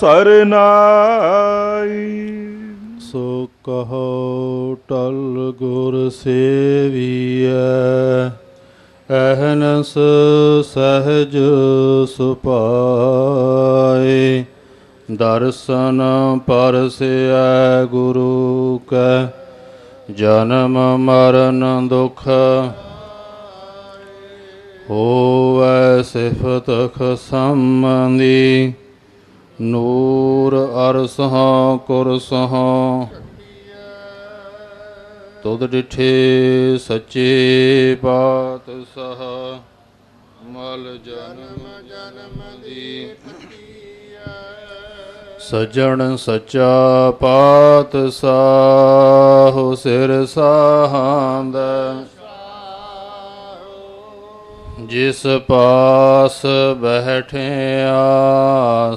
ਸਰਨਾਈ ਸੋ ਕਹੋ ਟਲ ਗੁਰ ਸੇਵੀਐ ਅਹਨਸ ਸਹਜ ਸੁਪਾਏ ਦਰਸ਼ਨ ਪਰਸਿਐ ਗੁਰੂ ਕੈ, ਜਨਮ ਮਰਨ ਦੁਖ ਹੋਵੈ ਸਿਫਤ ਖਸਮੰਦੀ ਨੂਰ ਅਰਸਹਾਂ ਕੁਰਸਹਾਂ। ਤੁਧ ਡਿਠੇ ਸੱਚੇ ਪਾਤਸ਼ਾਹ, ਮਲ ਜਨਮ ਜਨਮ ਦੀ ਸਜਣ ਸੱਚਾ ਪਾਤਸ਼ਾਹ, ਸਿਰ ਸਾਹਾਂਦਾ। ਜਿਸ ਪਾਸ ਬੈਠਿਆ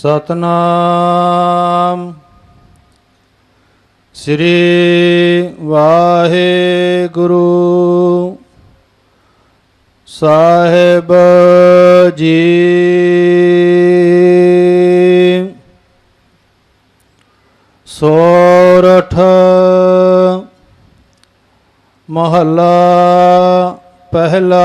ਸਤਨਾਮ। ਸ੍ਰੀ ਵਾਹਿਗੁਰੂ ਸਾਹਿਬ ਜੀ। ਸੋਰਠ ਮਹੱਲਾ ਪਹਿਲਾ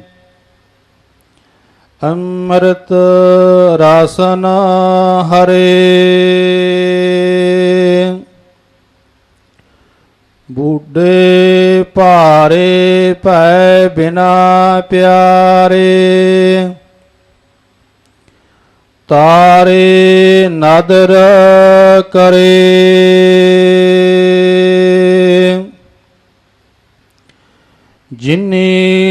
ਅੰਮ੍ਰਿਤ ਰਸਨ ਹਰੇ। ਬੁੱਢੇ ਭਾਰੇ ਪੈ ਬਿਨਾ ਪਿਆਰੇ। ਤਾਰੇ ਨਦਰ ਕਰੇ। ਜਿਨੀ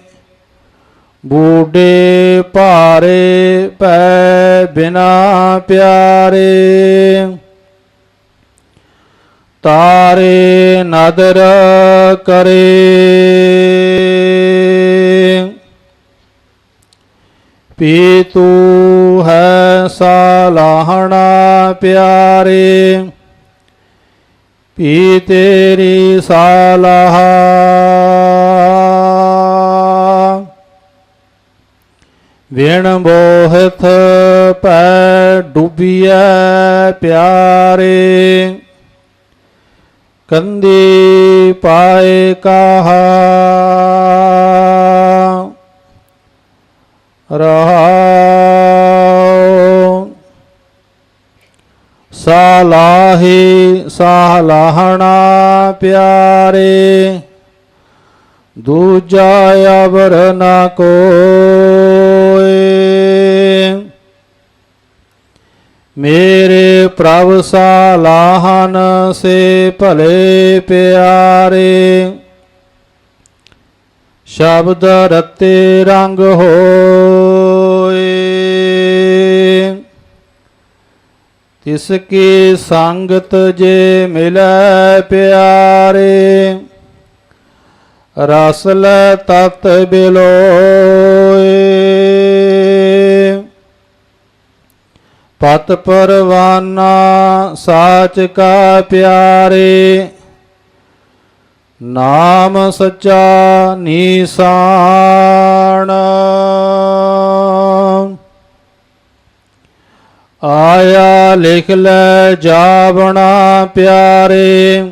ਬੂਡੇ ਭਾਰੇ ਪੈ ਬਿਨਾ ਪਿਆਰੇ। ਤਾਰੇ ਨਦਰ ਕਰੇ। ਪੀ ਤੂ ਹੈ ਸਾਲਾਹਣਾ ਪਿਆਰੇ। ਪੀ ਤੇਰੀ ਸਾਲਾਹ। ਵਿਣ ਬੋਹਥ ਪੈ ਡੁੱਬੀਐ ਪਿਆਰੇ ਕੰਦੀ ਪਾਏ ਕਹਾ। ਰਹਾਉ ਸਾਲਾਹੀ ਸਾਲਾਹਣਾ ਪਿਆਰੇ ਦੂਜਾ ਅਵਰ ਨਾ ਕੋਏ। ਮੇਰੇ ਪ੍ਰਭ ਸਾਲਾਹਨ ਸੇ ਭਲੇ ਪਿਆਰੇ। ਸ਼ਬਦ ਰਤੇ ਰੰਗ ਹੋਏ। ਤਿਸ ਕੀ ਸੰਗਤ ਜੇ ਮਿਲੈ ਪਿਆਰੇ। ਰਸ ਲੈ ਤਤ ਬਿਲੋਏ। ਪਤ ਪਰਵਾਨਾ ਸਾਚ ਕਾ ਪਿਆਰੇ। ਨਾਮ ਸੱਚਾ ਨੀਸਾਨ ਆਇਆ ਲਿਖ ਲੈ ਜਾਵਣਾ ਪਿਆਰੇ।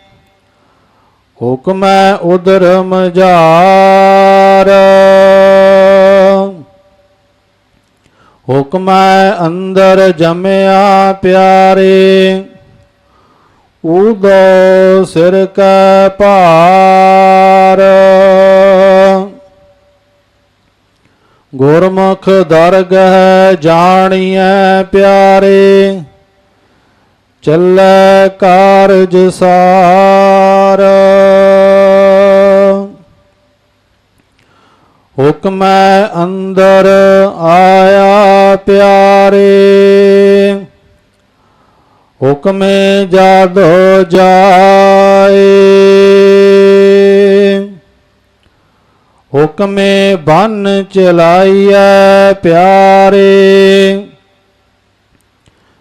ਹੁਕਮੈ ਉਦਰ ਮਝਾਰ। ਹੁਕਮੈ ਅੰਦਰ ਜਮਿਆ ਪਿਆਰੇ। ਉਦੋ ਸਿਰ ਕੈ ਭਾਰ। ਗੁਰਮੁਖ ਦਰਗਹ ਜਾਣੀਐ ਪਿਆਰੇ। ਚੱਲੈ ਕਾਰਜ ਸਾਰ। ਹੁਕਮੈ ਅੰਦਰ ਆਇਆ ਪਿਆਰੇ। ਹੁਕਮੇ ਜਾਦੋ ਜਾਏ। ਹੁਕਮੇ ਬੰਨ ਚਲਾਈਐ ਪਿਆਰੇ।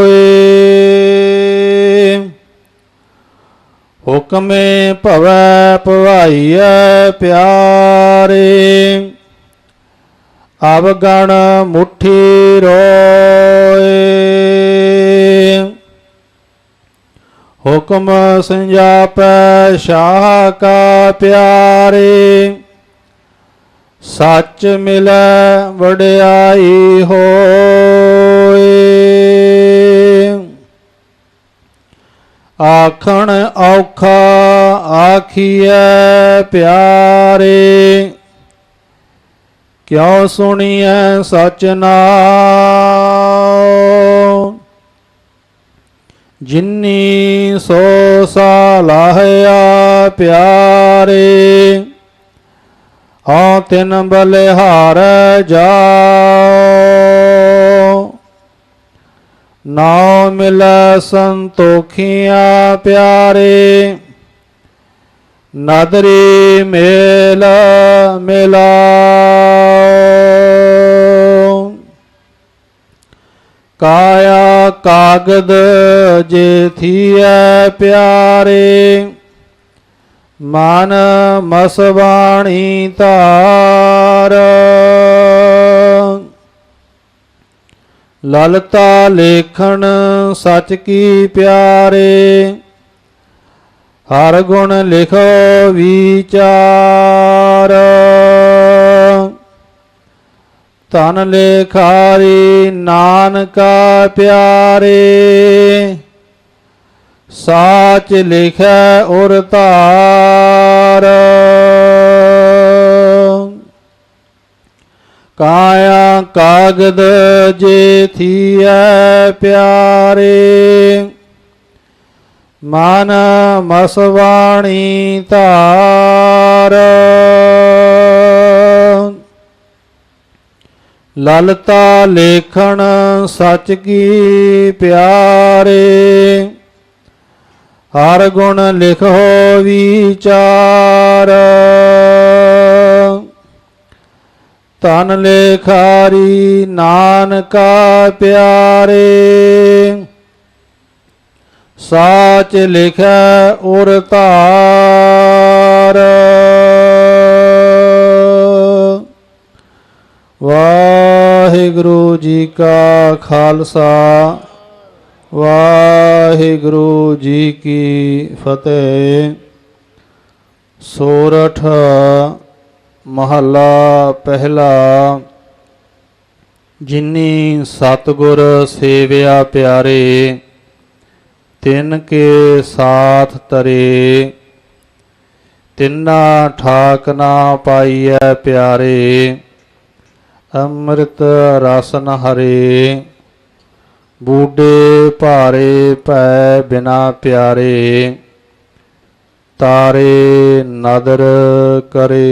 ਦੋਏ ਹੁਕਮੇ ਭਵੈ ਭਵਾਈਐ ਪਿਆਰੇ। ਅਵਗਣ ਮੁਠੀ ਰੋਏ। ਹੁਕਮ ਸੰਜਾਪੈ ਸ਼ਾਹ ਕਾ ਪਿਆਰੇ। ਸੱਚ ਮਿਲੈ ਵਡਿਆਈ ਹੋਏ ਆਖਣ ਔਖਾ ਆਖੀਐ ਪਿਆਰੇ ਕਿਉ ਸੁਣੀਐ ਸਚ ਨਾਮ ਜਿਨੀ ਸੋ ਸਾਲਾਹਿਆ ਪਿਆਰੇ ਹਾਂ ਤਿਨ ਬਲਿਹਾਰ ਜਾਓ ਨਾਉ ਮਿਲੈ ਸੰਤੋਖੀਆਂ ਪਿਆਰੇ। ਨਦਰੀ ਮੇਲ ਮਿਲਾਓ। ਕਾਇਆ ਕਾਗਦ ਜੇ ਥੀਐ ਪਿਆਰੇ। ਮਨ ਮਸਵਾਣੀ ਧਾਰ। ਲਲਤਾ ਲੇਖਣ ਸਚ ਕੀ ਪਿਆਰੇ? ਹਰ ਗੁਣ ਲਿਖੋ ਵਿਚਾਰ। ਤਨ ਲੇਖਾਰੀ ਨਾਨਕਾ ਪਿਆਰੇ। ਸਾਚ ਲਿਖੈ ਉਰ ਧਾਰ ਕਾਇਆ ਕਾਗਦ ਜੇ ਥੀਐ ਪਿਆਰੇ। ਮਨ ਮਸਵਾਣੀ ਧਾਰ। ਲਲਤਾ ਲੇਖਣ ਸਚ ਕੀ ਪਿਆਰੇ। ਹਰ ਗੁਣ ਲਿਖੋ ਵਿਚਾਰ। ਤਨ ਲੇਖਾਰੀ ਨਾਨਕਾ ਪਿਆਰੇ, ਸਾਚ ਲਿਖੈ ਉਰ ਧਾਰ। ਵਾਹਿਗੁਰੂ ਜੀ ਕਾ ਖਾਲਸਾ, ਵਾਹਿਗੁਰੂ ਜੀ ਕੀ ਫਤਿਹ। ਸੋਰਠ ਮਹੱਲਾ ਪਹਿਲਾ, ਜਿਨੀ ਸਤਗੁਰ ਸੇਵਿਆ ਪਿਆਰੇ, ਤਿਨ ਕੇ ਸਾਥ ਤਰੇ ਤਿੰਨਾ ਠਾਕ ਨਾ ਪਾਈਐ ਪਿਆਰੇ, ਅੰਮ੍ਰਿਤ ਰਸਨ ਹਰੇ ਬੂਡੇ ਭਾਰੇ ਭੈ ਬਿਨਾ ਪਿਆਰੇ। ਤਾਰੇ ਨਦਰ ਕਰੇ।